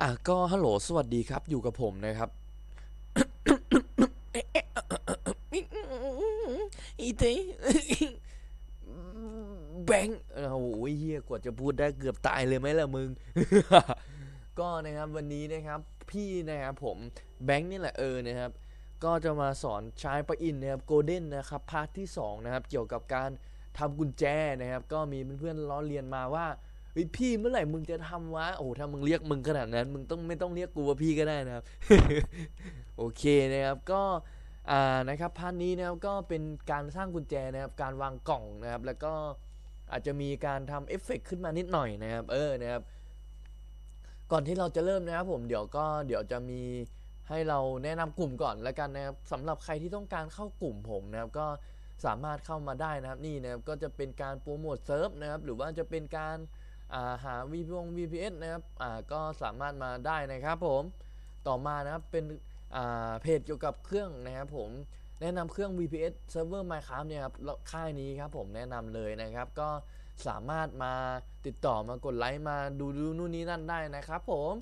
อะก็ฮัลโหลสวัสดีครับ อยู่กับผมนะครับอีเตแบงค์โอ้โหเฮียกว่าจะพูดได้เกือบตายเลยไหมล่ะมึง ก็นะครับวันนี้นะครับ พี่นะครับผมแบงค์นี่แหละเออนะครับ ก็จะมาสอนใช้ปลั๊กอินนะครับโกลเด้นนะครับพาร์ทที่2นะครับ เกี่ยวกับการทำกุญแจนะครับ ก็มีเพื่อนๆล้อเลียนมาว่า เฮ้ยพี่เมื่อไหร่มึงจะทำวะโอ้ถ้ามึงเรียกมึงขนาดนั้น มึงต้องไม่ต้องเรียกกูว่าพี่ก็ได้นะครับ โอเคนะครับก็อ่านะครับพาร์ทนี้นะครับก็เป็นการสร้างกุญแจนะครับ การวางกล่องนะครับ แล้วก็อาจจะมีการทำเอฟเฟกต์ขึ้นมานิดหน่อยนะครับ เออนะครับ ก่อนที่เราจะเริ่มนะครับ ผมเดี๋ยวก็เดี๋ยวจะมีให้เราแนะนำกลุ่มก่อนแล้วกันนะครับสำหรับใครที่ต้องการเข้ากลุ่มผมนะครับ ก็สามารถเข้ามาได้นะครับนี่นะครับก็จะเป็นการโปรโมทเซิร์ฟนะครับ หรือว่าจะเป็นการ หา v p n VPS นะครับก็สามารถมาได้นะครับผมต่อมานะครับเป็นเพจเกี่ยวกับเครื่องนะครับผมแนะนำเครื่อง VPS Server Minecraft เนี่ยครับแล้วค่ายนี้ครับผมแนะนำเลยนะครับ ก็สามารถมาติดต่อมากดไลค์มาดูดูนู่นนี่นั่นได้นะครับผม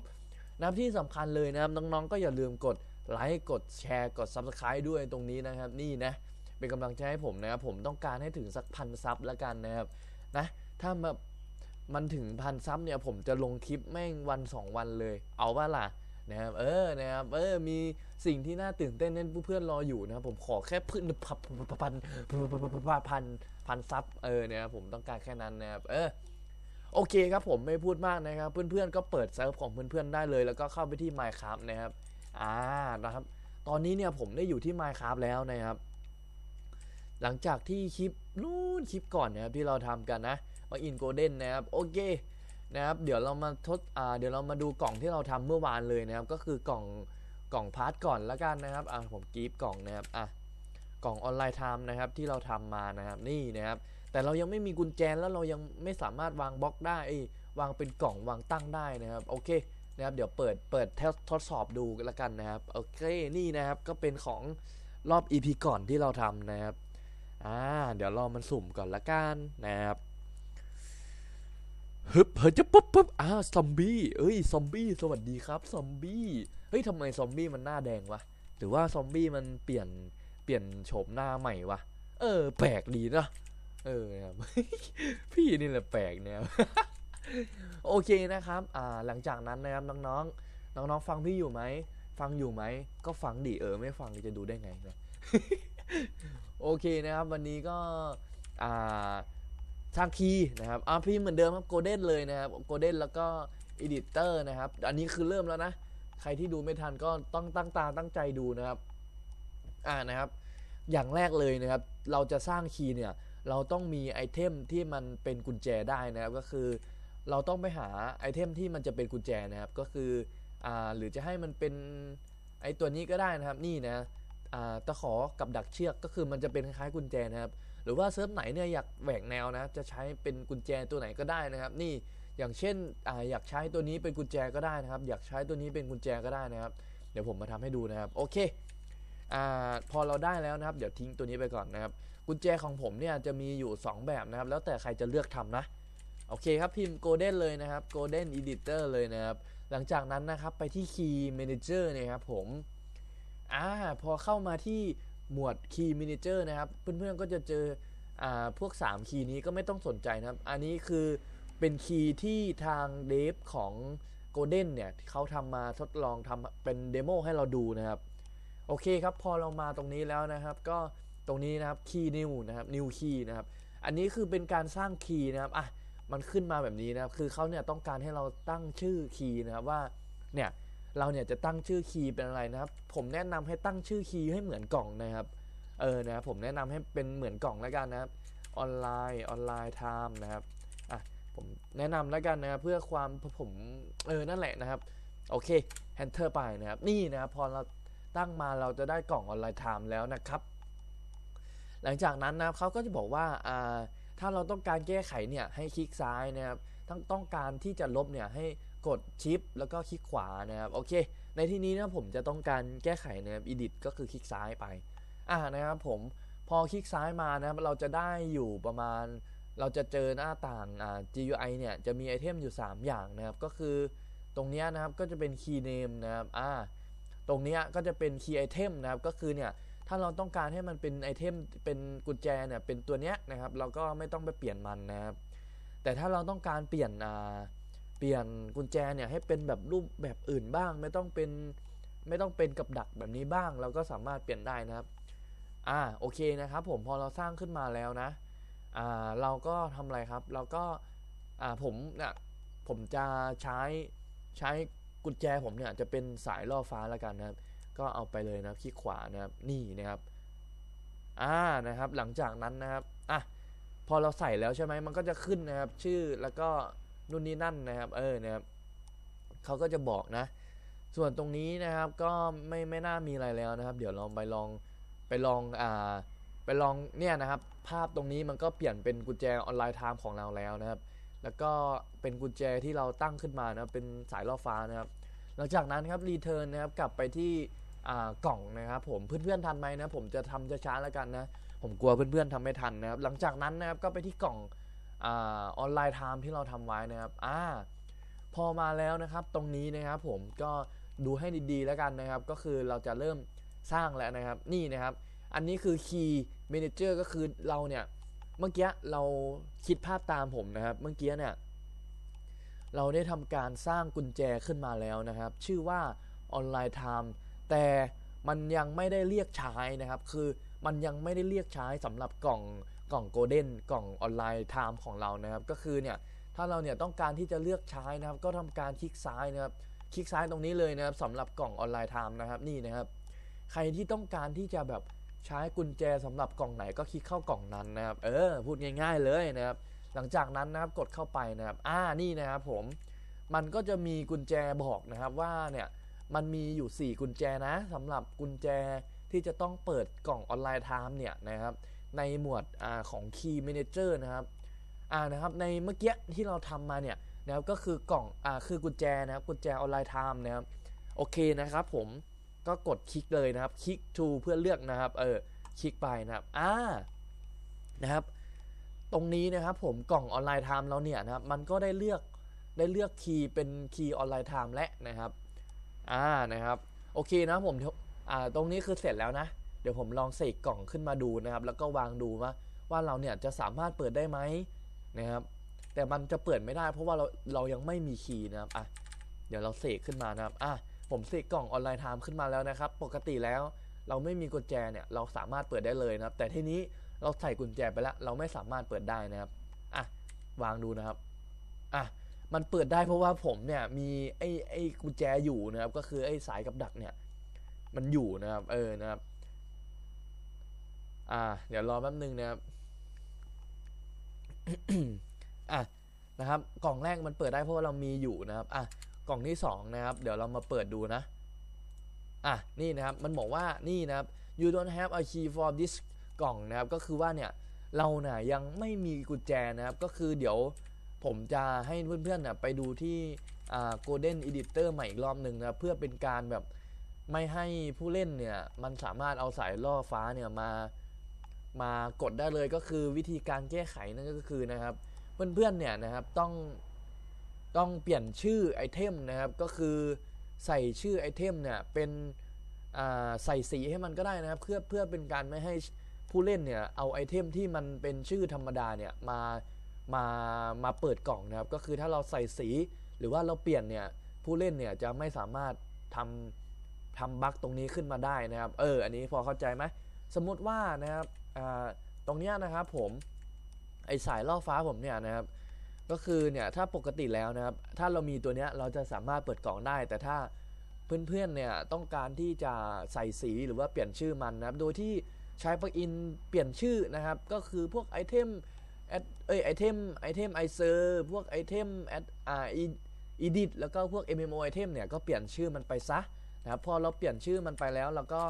นะครับที่สำคัญเลยนะครับน้องๆ ก็อย่าลืมกดไลค์กดแชร์กด Subscribe ด้วยตรงนี้นะครับนี่นะเป็นกำลังใจให้ผมนะครับผมต้องการให้ถึงสักพันซับล้วกันนะครับนะถ้าแบบ มันถึงพันซับเนี่ยผมจะลงคลิปแม่งวัน2วันเลย เอาว่าล่ะนะครับเออนะครับเออมีสิ่งที่น่าตื่นเต้นนั่นเพื่อนรออยู่นะครับผมขอแค่พื้นพันพันพันพันซับเออเนี่ยผมต้องการแค่นั้นนะครับเออโอเคครับผมไม่พูดมากนะครับเพื่อนๆก็เปิดเซิร์ฟของเพื่อนๆได้เลย แล้วก็เข้าไปที่ Minecraft นะครับอ่านะครับ ตอนนี้เนี่ยผมได้อยู่ที่ Minecraft แล้วนะครับ หลังจากที่คลิปนู่นคลิปก่อนนะครับที่เราทำกันนะ มาอินโกลเด้นนะครับโอเคนะครับเดี๋ยวเรามาทดอ่าเดี๋ยวเรามาดูกล่องที่เราทำเมื่อวานเลยนะครับ ก็คือกล่องกล่องพาร์ทก่อนล้วกันนะครับอะผมกรีฟกล่องนะครับอะกล่องออนไลน์ไทม์นะครับที่เราทำมานะครับนี่นะครับ แต่เรายังไม่มีกุญแจแล้วเรายังไม่สามารถวางบล็อกได้วางเป็นกล่องวางตั้งได้นะครับโอเคนะครับเดี๋ยวเปิดเปิดทดสอบดูละกันนะครับโอเคนี่นะครับก็เป็นของรอบ EP ก่อนที่เราทำนะครับอ่าเดี๋ยวรอมันสุ่มก่อนละกันนะครับ ฮึบเฮ้ยจะปุ๊บปุ๊บอ้าวซอมบี้เอ้ยซอมบี้สวัสดีครับซอมบี้เฮ้ยทำไมซอมบี้มันหน้าแดงวะหรือว่าซอมบี้มันเปลี่ยนเปลี่ยนโฉมหน้าใหม่วะเออ แปลกดีนะเออครับพี่นี่แหละแปลกเนี่ยโอเคนะครับอ่าหลังจากนั้นนะครับน้องๆน้องๆฟังพี่อยู่ไหมฟังอยู่ไหมก็ฟังดิเออไม่ฟังจะดูได้ไงนะโอเคนะครับ วันนี้ก็อ่า สร้างคีย์นะครับอ่าพี่เหมือนเดิมครับโกลเด้นเลยนะครับโกลเด้นแล้วก็อีดิเตอร์นะครับ อันนี้คือเริ่มแล้วนะ ใครที่ดูไม่ทันก็ต้องตั้งตาตั้งใจดูนะครับ อ่านะครับ อย่างแรกเลยนะครับ เราจะสร้างคีย์เนี่ย เราต้องมีไอเทมที่มันเป็นกุญแจได้นะครับ ก็คือ เราต้องไปหาไอเทมที่มันจะเป็นกุญแจนะครับ ก็คือ อ่า หรือจะให้มันเป็นไอตัวนี้ก็ได้นะครับ นี่นะ ตะขอกับดักเชือกก็คือมันจะเป็นคล้ายๆกุญแจนะครับ หรือว่าเซิร์ฟไหนเนี่ยอยากแหวกแนวนะ จะใช้เป็นกุญแจตัวไหนก็ได้นะครับ นี่อย่างเช่นออยากใช้ตัวนี้เป็นกุญแจก็ได้นะครับ อยากใช้ตัวนี้เป็นกุญแจก็ได้นะครับ เดี๋ยวผมมาทำให้ดูนะครับ โอเคอพอเราได้แล้วนะครับ เดี๋ยวทิ้งตัวนี้ไปก่อนนะครับ กุญแจของผมเนี่ยจะมีอยู่ 2 แบบนะครับ แล้วแต่ใครจะเลือกทำนะ โอเคครับพิมพ์ Golden เลยนะครับ Golden Editor เลยนะครับ หลังจากนั้นนะครับไปที่ Key Manager นะครับผม อ่าพอเข้ามาที่หมวด Key Manager นะครับ เพื่อนๆก็จะเจออ่าพวก 3 คีย์นี้ก็ไม่ต้องสนใจนะครับ อันนี้คือเป็นคีย์ที่ทางเดฟของ Golden เนี่ยเขาทำมาทดลองทำเป็นเดโมให้เราดูนะครับ โอเคครับ พอเรามาตรงนี้แล้วนะครับ ก็ตรงนี้นะครับ Key New นะครับ New Key นะครับ อันนี้คือเป็นการสร้างคีย์นะครับอะมันขึ้นมาแบบนี้นะครับ คือเขาเนี่ยต้องการให้เราตั้งชื่อคีย์นะครับว่าเนี่ย เราเนี่ยจะตั้งชื่อคีย์เป็นอะไรนะครับ ผมแนะนำให้ตั้งชื่อคีย์ให้เหมือนกล่องนะครับ เออนะครับผมแนะนำให้เป็นเหมือนกล่องแล้วกันนะครับออนไลน์ออนไลน์ไทม์นะครับอะผมแนะนำแล้วกันนะครับเพื่อความผมเออนั่นแหละนะครับโอเค enter ไปนะครับนี่นะครับพอเราตั้งมาเราจะได้กล่องออนไลน์ไทม์แล้วนะครับ หลังจากนั้นนะครับเขาก็จะบอกว่าอ่าถ้าเราต้องการแก้ไขเนี่ยให้คลิกซ้ายนะครับต้องต้องการที่จะลบเนี่ยให้ กดชิปแล้วก็คลิกขวานะครับโอเค ในที่นี้นะผมจะต้องการแก้ไขนะครับ edit ก็คือคลิกซ้ายไปอ่านะครับผมพอคลิกซ้ายมานะครับเราจะได้อยู่ประมาณ เราจะเจอหน้าต่างอ่า GUI เนี่ยจะมีไอเทมอยู่ 3 อย่างนะครับ ก็คือตรงนี้นะครับก็จะเป็น key name นะครับอ่าตรงนี้ก็จะเป็น key item นะครับก็คือเนี่ยถ้าเราต้องการให้มันเป็นไอเทมเป็นกุญแจเนี่ยเป็นตัวเนี้ยนะครับ เราก็ไม่ต้องไปเปลี่ยนมันนะครับ แต่ถ้าเราต้องการเปลี่ยนอ่า เปลี่ยนกุญแจเนี่ยให้เป็นแบบรูปแบบอื่นบ้าง ไม่ต้องเป็นไม่ต้องเป็นกับดักแบบนี้บ้าง เราก็สามารถเปลี่ยนได้นะครับ อ่าโอเคนะครับ ผมพอเราสร้างขึ้นมาแล้วนะ อ่าเราก็ทำอะไรครับ เราก็อ่าผมเนี่ยผมจะใช้ใช้กุญแจผมเนี่ยจะเป็นสายล่อฟ้าแล้วกันนะครับ ก็เอาไปเลยนะคลิกขวานะครับนี่นะครับอ่านะครับหลังจากนั้นนะครับอะพอเราใส่แล้วใช่ไหมมันก็จะขึ้นนะครับ ชื่อแล้วก็ นู่นนี่นั่นนะครับเออนะครับเขาก็จะบอกนะ ส่วนตรงนี้นะครับก็ไม่ไม่น่ามีอะไรแล้วนะครับ เดี๋ยวเราไปลองไปลองอ่าไปลองเนี่ยนะครับ ภาพตรงนี้มันก็เปลี่ยนเป็นกุญแจออนไลน์ไทม์ของเราแล้วนะครับ แล้วก็เป็นกุญแจที่เราตั้งขึ้นมานะเป็นสายล่อฟ้านะครับ หลังจากนั้นครับรีเทิร์นนะครับกลับไปที่อ่ากล่องนะครับผมเพื่อนๆทันไหมนะผมจะทำช้าๆแล้วกันนะผมกลัวเพื่อนๆทำไม่ทันนะครับ หลังจากนั้นนะครับก็ไปที่กล่อง ออนไลน์ไทม์ที่เราทำไว้นะครับอ่าพอมาแล้วนะครับตรงนี้นะครับผมก็ดูให้ดีๆแล้วกันนะครับ ก็คือเราจะเริ่มสร้างแล้วนะครับนี่นะครับ อันนี้คือ Key Manager ก็คือเราเนี่ย เมื่อกี้เราคิดภาพตามผมนะครับ เมื่อกี้เนี่ยเราได้ทำการสร้างกุญแจขึ้นมาแล้วนะครับ ชื่อว่า Online Time แต่มันยังไม่ได้เรียกใช้นะครับ คือมันยังไม่ได้เรียกใช้สำหรับกล่อง กล่องโกลเด้นกล่องออนไลน์ไทม์ของเรานะครับ ก็คือเนี่ยถ้าเราเนี่ยต้องการที่จะเลือกใช้นะครับ ก็ทำการคลิกซ้ายนะครับ คลิกซ้ายตรงนี้เลยนะครับสำหรับกล่องออนไลน์ไทม์นะครับนี่นะครับ ใครที่ต้องการที่จะแบบใช้กุญแจสำหรับกล่องไหนก็คลิกเข้ากล่องนั้นนะครับ เออ พูดง่าย ๆเลยนะครับ หลังจากนั้นนะครับกดเข้าไปนะครับ อ่านี่นะครับผม มันก็จะมีกุญแจบอกนะครับว่าเนี่ยมันมีอยู่ 4 กุญแจนะสำหรับกุญแจที่จะต้องเปิดกล่องออนไลน์ไทม์เนี่ยนะครับ ในหมวดอของ Key Manager นะครับอ่านะครับในเมื่อกี้ที่เราทำมาเนี่ยนะครับก็คือกล่องอ่าคือกุญแจนะครับกุญแจออนไลน์ไทม์นะครับโอเคนะครับผมก็กดคลิกเลยนะครับคลิก to เพื่อเลือกนะครับเออคลิกไปนะครับอ่านะครับ ตรงนี้นะครับผมกล่องออนไลน์ไทม์เราเนี่ยนะครับมันก็ได้เลือกได้เลือกคีย์เป็นคีย์ออนไลน์ไทม์และนะครับอ่านะครับโอเคนะผมอ่าตรงนี้คือเสร็จแล้วนะ เดี๋ยวผมลองเสกกล่องขึ้นมาดูนะครับ แล้วก็วางดูว่าว่าเราเนี่ยจะสามารถเปิดได้ไหมนะครับ แต่มันจะเปิดไม่ได้ เพราะว่าเราเรายังไม่มีคีย์นะครับอะเดี๋ยวเราเสกขึ้นมานะครับอะผมเสกกล่องออนไลน์ไทม์ขึ้นมาแล้วนะครับ ปกติแล้วเราไม่มีกุญแจเนี่ยเราสามารถเปิดได้เลยนะครับ แต่ที่นี้เราใส่กุญแจไปแล้ว เราไม่สามารถเปิดได้นะครับอะวางดูนะครับอะมันเปิดได้เพราะว่าผมเนี่ยมีไอ้ไอ้กุญแจอยู่นะครับ ก็คือไอ้สายกับดักเนี่ย มันอยู่นะครับ เออนะครับ อ่า เดี๋ยวรอแป๊บนึงนะครับอะนะครับ กล่องแรกมันเปิดได้เพราะว่าเรามีอยู่นะครับอะกล่องที่สองนะครับ เดี๋ยวเรามาเปิดดูนะอะนี่นะครับมันบอกว่านี่นะครับ you don't have a key for this กล่องนะครับ ก็คือว่าเนี่ยเราเนี่ยยังไม่มีกุญแจนะครับ ก็คือเดี๋ยวผมจะให้เพื่อนๆเนี่ยไปดูที่อ่า golden editor ใหม่อีกรอบหนึ่งนะเพื่อเป็นการแบบไม่ให้ผู้เล่นเนี่ย มันสามารถเอาสายล่อฟ้าเนี่ยมา มากดได้เลยก็คือวิธีการแก้ไขนั่นก็คือนะครับ เพื่อนๆเนี่ยนะครับต้องต้องเปลี่ยนชื่อไอเทมนะครับก็คือใส่ชื่อไอเทมเนี่ยเป็นใส่สีให้มันก็ได้นะครับ เพื่อเพื่อเป็นการไม่ให้ผู้เล่นเนี่ยเอาไอเทมที่มันเป็นชื่อธรรมดาเนี่ยมามามาเปิดกล่องนะครับ ก็คือถ้าเราใส่สีหรือว่าเราเปลี่ยนเนี่ยผู้เล่นเนี่ยจะไม่สามารถทำทำบั๊กตรงนี้ขึ้นมาได้นะครับ เออ อันนี้พอเข้าใจไหมสมมุติว่านะครับ ตรงเนี้ยนะครับผมไอสายล่อฟ้าผมเนี่ยนะครับก็คือเนี่ยถ้าปกติแล้วนะครับถ้าเรามีตัวเนี้ยเราจะสามารถเปิดกล่องได้ แต่ถ้าเพื่อนๆเนี่ยต้องการที่จะใส่สีหรือว่าเปลี่ยนชื่อมันนะครับโดยที่ใช้ปลั๊กอินเปลี่ยนชื่อนะครับ ก็คือพวกไอเทมแอดเอ้ยไอเทมไอเทมไอเซอร์พวกไอเทมแอดอ่าอีดิทแล้วก็พวก MMO ไอเทมเนี่ยก็เปลี่ยนชื่อมันไปซะนะครับพอเราเปลี่ยนชื่อมันไปแล้วเราก็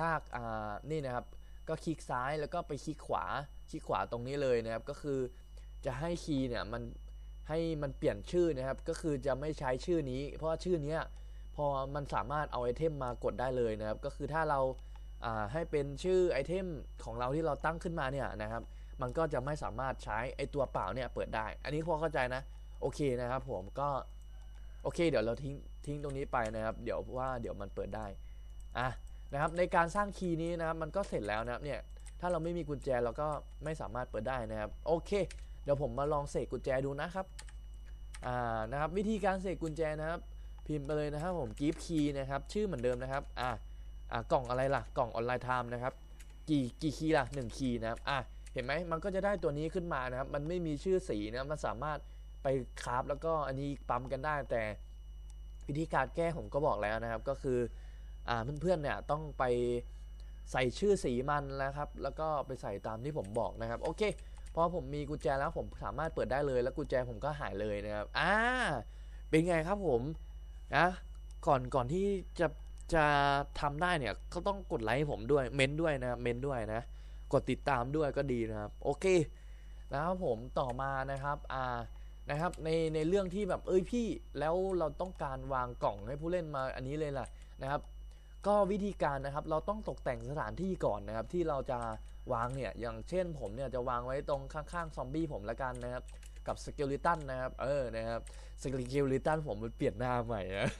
ลากอ่านี่นะครับ ก็คลิกซ้ายแล้วก็ไปคลิกขวา คลิกขวาตรงนี้เลยนะครับ ก็คือจะให้คีย์เนี่ยมันให้มันเปลี่ยนชื่อนะครับ ก็คือจะไม่ใช้ชื่อนี้ เพราะว่าชื่อนี้พอมันสามารถเอาไอเทมมากดได้เลยนะครับ ก็คือถ้าเราให้เป็นชื่อไอเทมของเราที่เราตั้งขึ้นมาเนี่ยนะครับ มันก็จะไม่สามารถใช้ไอตัวเปล่าเนี่ยเปิดได้ อันนี้พอเข้าใจนะ โอเคนะครับผมก็โโอเค เดี๋ยวเราทิ้งทิ้งตรงนี้ไปนะครับ เดี๋ยวว่าเดี๋ยวมันเปิดได้ อะ นะครับในการสร้างคีย์นี้นะครับมันก็เสร็จแล้วนะครับเนี่ยถ้าเราไม่มีกุญแจเราก็ไม่สามารถเปิดได้นะครับโอเค เดี๋ยวผมมาลองเสกกุญแจดูนะครับอ่านะครับวิธีการเสกกุญแจนะครับ พิมพ์ไปเลยนะครับผมกิฟต์คีย์นะครับชื่อเหมือนเดิมนะครับอะอ่ากล่องอะไรล่ะกล่องออนไลน์ไทม์นะครับกี่กี่คีย์ล่ะหนึ่งคีย์นะครับอะเห็นไหมมันก็จะได้ตัวนี้ขึ้นมานะครับ มันไม่มีชื่อสีนะมันสามารถไปคราฟแล้วก็อันนี้ปั๊มกันได้แต่วิธีการแก้ผมก็บอกแล้วนะครับก็คือ เพื่อนๆเนี่ยต้องไปใส่ชื่อสีมันนะครับ แล้วก็ไปใส่ตามที่ผมบอกนะครับ โอเคพอผมมีกุญแจแล้วผมสามารถเปิดได้เลย แล้วกุญแจผมก็หายเลยนะครับอ่าเป็นไงครับผมนะก่อนก่อนที่จะจะทำได้เนี่ยก็ต้องกดไลค์ให้ผมด้วยเม้นด้วยนะเม้นด้วยนะ กดติดตามด้วยก็ดีนะครับ โอเคนะครับผมต่อมานะครับอ่านะครับในในเรื่องที่แบบเอ้ยพี่แล้วเราต้องการวางกล่องให้ผู้เล่นมาอันนี้เลยล่ะนะครับ ก็วิธีการนะครับเราต้องตกแต่งสถานที่ก่อนนะครับที่เราจะวางเนี่ยอย่างเช่นผมเนี่ยจะวางไว้ตรงข้างๆซอมบี้ผมละกันนะครับกับสเกลิตันนะครับเออนะครับสเกลิตันผมมันเปลี่ยนหน้าใหม่นะ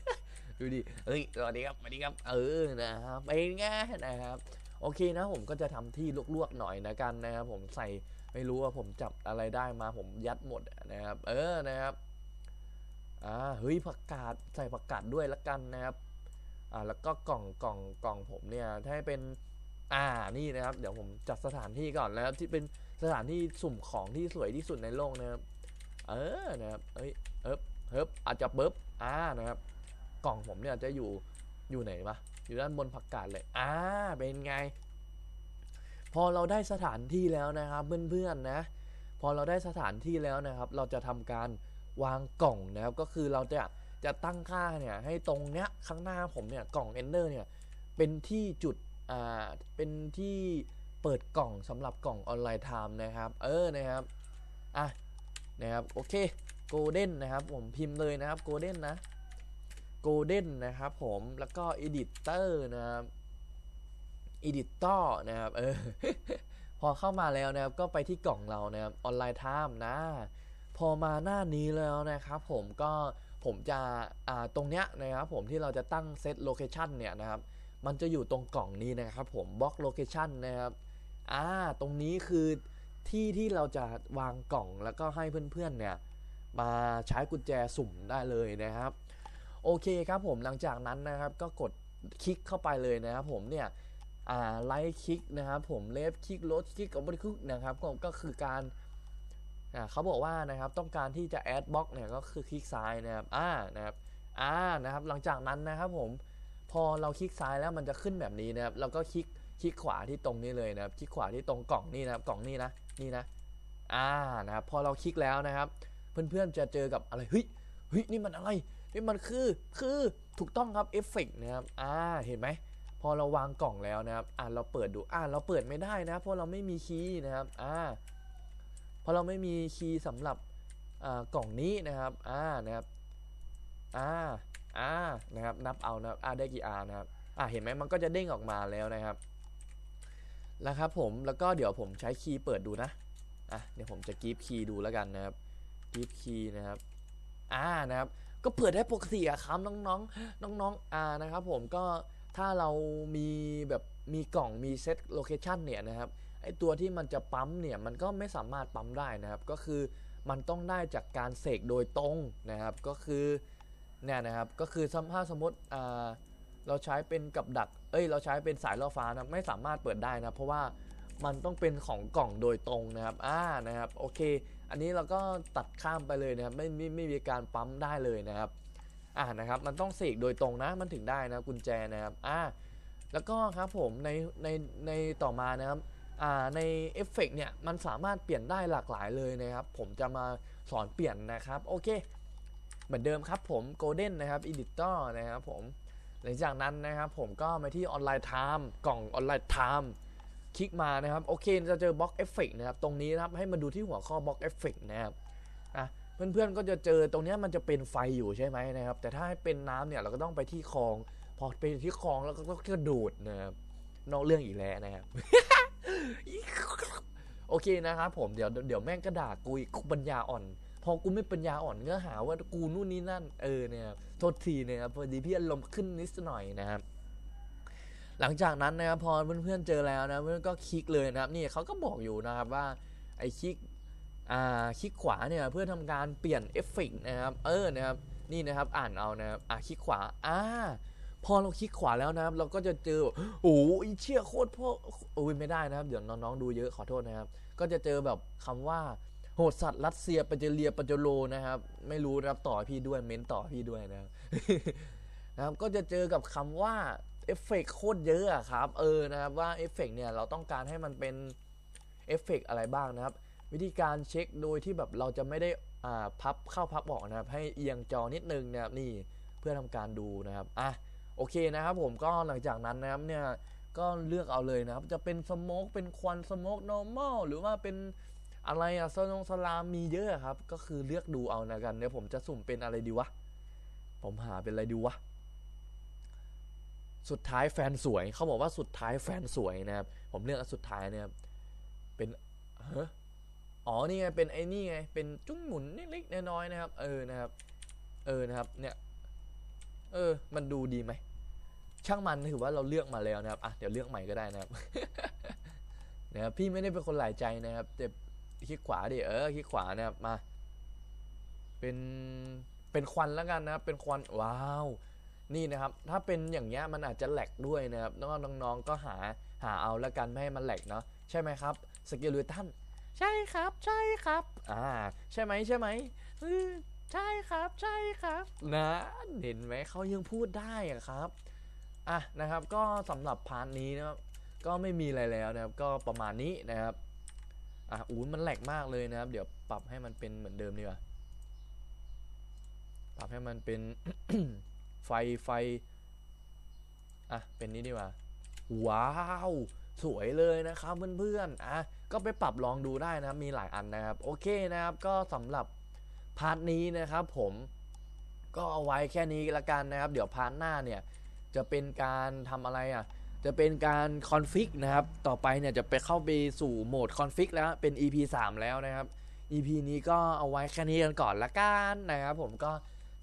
ดูดิเฮ้ยสวัสดีครับสวัสดีครับเออนะครับเป็นไงนะครับโอเคนะผมก็จะทำที่ลวกๆหน่อยนะกันนะครับผมใส่ไม่รู้ว่าผมจับอะไรได้มาผมยัดหมดนะครับ เออนะครับอ่าเฮ้ยผักกาดใส่ผักกาดด้วยละกันนะครับ อ่าแล้วก็กล่องกล่องกล่องผมเนี่ยถ้าให้เป็นอ่านี่นะครับ เดี๋ยวผมจัดสถานที่ก่อนนะครับ ที่เป็นสถานที่สุ่มของที่สวยที่สุดในโลกนะครับ เออนะครับเอ้ยเอิบเฮิบอาจจะเบิบอ่านะครับ กล่องผมเนี่ยจะอยู่อยู่ไหนวะอยู่ด้านบนผักกาดเลยอ่าเป็นไง พอเราได้สถานที่แล้วนะครับเพื่อนๆนะ พอเราได้สถานที่แล้วนะครับ เราจะทำการวางกล่องนะครับ ก็คือเราจะ จะตั้งค่าเนี่ยให้ตรงเนี้ยข้างหน้าผมเนี่ยกล่อง ender เนี่ยเป็นที่จุดอ่าเป็นที่เปิดกล่องสำหรับกล่องออนไลน์ไทม์นะครับ เออนะครับอะนะครับโอเคโกลเด้นนะครับผมพิมพ์เลยนะครับโกลเด้นนะโกลเด้นนะครับผมแล้วก็ Editor นะครับ Editor นะครับเออพอเข้ามาแล้วนะครับก็ไปที่กล่องเรานะครับออนไลน์ไทม์นะ พอมาหน้านี้แล้วนะครับผมก็ ผมจะอ่าตรงเนี้ยนะครับผมที่เราจะตั้งเซตโลเคชันเนี่ยนะครับ มันจะอยู่ตรงกล่องนี้นะครับผมบล็อกโลเคชันนะครับอ่าตรงนี้คือที่ที่เราจะวางกล่องแล้วก็ให้เพื่อนๆเนี่ยมาใช้กุญแจสุ่มได้เลยนะครับ โอเคครับผมหลังจากนั้นนะครับก็กดคลิกเข้าไปเลยนะครับผมเนี่ยอ่าไลท์คลิกนะครับผมเลฟคลิกลดคลิกกับบริคลิกนะครับก็คือการ อ่าเขาบอกว่านะครับต้องการที่จะแอดบล็อกเนี่ยก็คือคลิกซ้ายนะครับอ่านะครับอ่านะครับ หลังจากนั้นนะครับผมพอเราคลิกซ้ายแล้วมันจะขึ้นแบบนี้นะครับเราก็คลิกคลิกขวาที่ตรงนี้เลยนะครับ คลิกขวาที่ตรงกล่องนี่นะครับ กล่องนี่นะนี่นะ อ่านะครับพอเราคลิกแล้วนะครับ เพื่อนๆจะเจอกับอะไรเฮ้ยเฮ้ยนี่มันอะไรนี่มันคือคือถูกต้องครับเอฟเฟกนะครับอ่าเห็นไหมพอเราวางกล่องแล้วนะครับ อ่าเราเปิดดูอ่าเราเปิดไม่ได้นะเพราะเราไม่มีคีย์นะครับ อ่า พราะเราไม่มีคีย์สำหรับกล่องนี้นะครับ อ่า นะครับ อ่า อ่า นะครับ นับเอานะครับอ่าได้กี่อานะครับ อ่าเห็นไหมมันก็จะเด้งออกมาแล้วนะครับ แล้วครับผม แล้วก็เดี๋ยวผมใช้คีย์เปิดดูนะ อะ เดี๋ยวผมจะกีฟคีย์ดูแล้วกันนะครับกีฟคีย์นะครับ อ่า นะครับ ก็เปิดได้ปกติอะครับน้องๆ น้องๆ อ่า นะครับผม ก็ถ้าเรามีแบบมีกล่องมีเซตโลเคชันเนี่ยนะครับ ไอตัวที่มันจะปั๊มเนี่ยมันก็ไม่สามารถปั๊มได้นะครับ ก็คือมันต้องได้จากการเสกโดยตรงนะครับ ก็คือเนี่ยนะครับก็คือถ้าสมมติเราใช้เป็นกับดัก เอ้ย เราใช้เป็นสายล่อฟ้านะไม่สามารถเปิดได้นะเพราะว่ามันต้องเป็นของกล่องโดยตรงนะครับอ่านะครับโอเค อันนี้เราก็ตัดข้ามไปเลยนะครับไม่ไม่ไม่มีการปั๊มได้เลยนะครับอ่านะครับ มันต้องเสกโดยตรงนะมันถึงได้นะกุญแจนะครับอ่าแล้วก็ครับผมในในในต่อมานะครับ ในเอฟเฟกเนี่ยมันสามารถเปลี่ยนได้หลากหลายเลยนะครับ ผมจะมาสอนเปลี่ยนนะครับ โอเค เหมือนเดิมครับผม Golden นนะครับ Editor นะครับผมหลังจากนั้นนะครับผมก็มาที่ออนไลน์ไทม์กล่องออนไลน์ไทม์คลิกมานะครับ โอเคจะเจอบล็อกเอฟเฟกนะครับ ตรงนี้นะครับ ให้มาดูที่หัวข้อบล็อกเอฟเฟกนะครับอะเพื่อนๆก็จะเจอตรงนี้มันจะเป็นไฟอยู่ใช่ไหมนะครับ แต่ถ้าให้เป็นน้ำเนี่ยเราก็ต้องไปที่คลอง พอไปที่คลองแล้วก็ต้องกระโดดนะครับนอกเรื่องอีกแล้วนะครับ โอเคนะครับผมเดี๋ยวเดี๋ยวแม่งกระดาษกูอีกปัญญาอ่อน พอกูไม่ปัญญาอ่อนก็หาว่ากูนู่นนี่นั่น เออเนี่ย โทษทีนะครับพอดีพี่อารมณ์ขึ้นนิดหน่อยนะครับหลังจากนั้นนะครับพอเพื่อนๆเจอแล้วนะเพื่อนก็คลิกเลยนะครับนี่เขาก็บอกอยู่นะครับว่าไอ้คลิกอ่าคลิกขวาเนี่ยเพื่อทำการเปลี่ยนเอฟเฟกนะครับเออนะครับนี่นะครับอ่านเอานะครับอะคลิกขวาอ่า พอเราคลิกขวาแล้วนะครับ เราก็จะเจอโอ้ยเชี่ยโคตรพ่อโอ้ยไม่ได้นะครับ เดี๋ยวน้องๆดูเยอะขอโทษนะครับ ก็จะเจอแบบคำว่าโหดสัตว์รัสเซียปาเจเลียปาเจโลนะครับ ไม่รู้นะครับต่อพี่ด้วยเม้นต่อพี่ด้วยนะครับนะครับก็จะเจอกับคำว่าเอฟเฟกโคตรเยอะครับ เออนะครับว่าเอฟเฟกเนี่ยเราต้องการให้มันเป็นเอฟเฟกอะไรบ้างนะครับ วิธีการเช็คโดยที่แบบเราจะไม่ได้อ่าพับเข้าพับออกนะครับ ให้เอียงจอนิดนึงนะครับนี่เพื่อทำการดูนะครับอะ โอเคนะครับผมก็หลังจากนั้นนะครับเนี่ยก็เลือกเอาเลยนะครับ จะเป็นสโมกเป็นควันสโมก normal หรือว่าเป็นอะไรอะสนงสลามมีเยอะครับ ก็คือเลือกดูเอานะกันเดี๋ยวผมจะสุ่มเป็นอะไรดีวะ ผมหาเป็นอะไรดีวะ สุดท้ายแฟนสวย เขาบอกว่าสุดท้ายแฟนสวยนะครับ ผมเลือกสุดท้ายนะครับ เป็นเฮ้ออ๋อ นี่ไง เป็นไอ้นี่ไง เป็นจุ้งหมุนเล็กๆน้อยๆนะครับ เออ นะครับ เออ นะครับ เนี่ย เออ มันดูดีไหม ช่างมันถือว่าเราเลือกมาแล้วนะครับ อะ เดี๋ยวเลือกใหม่ก็ได้นะครับ นะครับ พี่ไม่ได้เป็นคนหลายใจนะครับแต่คลิกขวาดิ เออ คลิกขวานะครับ มา เป็น เป็นควันแล้วกันนะครับ เป็นควัน ว้าว นี่นะครับ ถ้าเป็นอย่างเงี้ยมันอาจจะแหลกด้วยนะครับแล้วก็น้องๆ ก็หา หาเอาแล้วกันไม่ให้มันแหลกเนาะ ใช่ไหมครับ สกิลเลตัน ใช่ครับ ใช่ครับ อ่า ใช่ไหม ใช่ไหมเออ ใช่ครับใช่ครับ นะเห็นไหมเขายังพูดได้อะครับอะนะครับ ก็สำหรับพาร์ทนี้นะครับก็ไม่มีอะไรแล้วนะครับ ก็ประมาณนี้นะครับอะอู้มันแหลกมากเลยนะครับ เดี๋ยวปรับให้มันเป็นเหมือนเดิมดีกว่าปรับให้มันเป็นไฟไฟอะเป็นนี้ดีกว่าว้าวสวยเลยนะครับเพื่อนๆอะก็ไปปรับลองดูได้นะครับมีหลายอันนะครับ โอเคนะครับ ก็สำหรับ พาร์ทนี้นะครับผมก็เอาไว้แค่นี้ละกันนะครับ เดี๋ยวพาร์ทหน้าเนี่ยจะเป็นการทำอะไรอะจะเป็นการคอนฟิกนะครับ ต่อไปเนี่ยจะไปเข้าไปสู่โหมดคอนฟิกแล้วเป็น EP 3 แล้วนะครับ EP นี้ก็เอาไว้แค่นี้กันก่อนละกันนะครับ ผมก็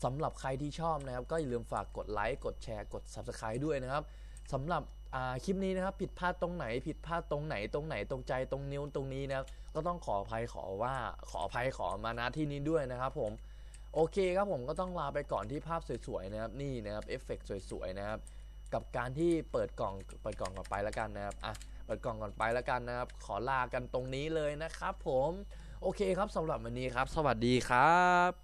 สำหรับใครที่ชอบนะครับ ก็อย่าลืมฝากกดไลค์กดแชร์กด Subscribe ด้วยนะครับสำหรับ คลิปนี้นะครับผิดพลาดตรงไหน ผิดพลาดตรงไหนตรงไหนตรงใจตรงนิ้วตรงนี้นะครับก็ต้องขออภัยขอว่าขออภัยขอมาณที่นี้ด้วยนะครับผมโอเคครับผมก็ต้องลาไปก่อนที่ภาพสวยๆนะครับนี่นะครับเอฟเฟกต์สวยๆนะครับกับการที่เปิดกล่องเปิดกล่องก่อนไปแล้วกันนะครับอะเปิดกล่องก่อนไปแล้วกันนะครับ ขอลากันตรงนี้เลยนะครับผม โอเคครับสำหรับวันนี้ครับ สวัสดีครับ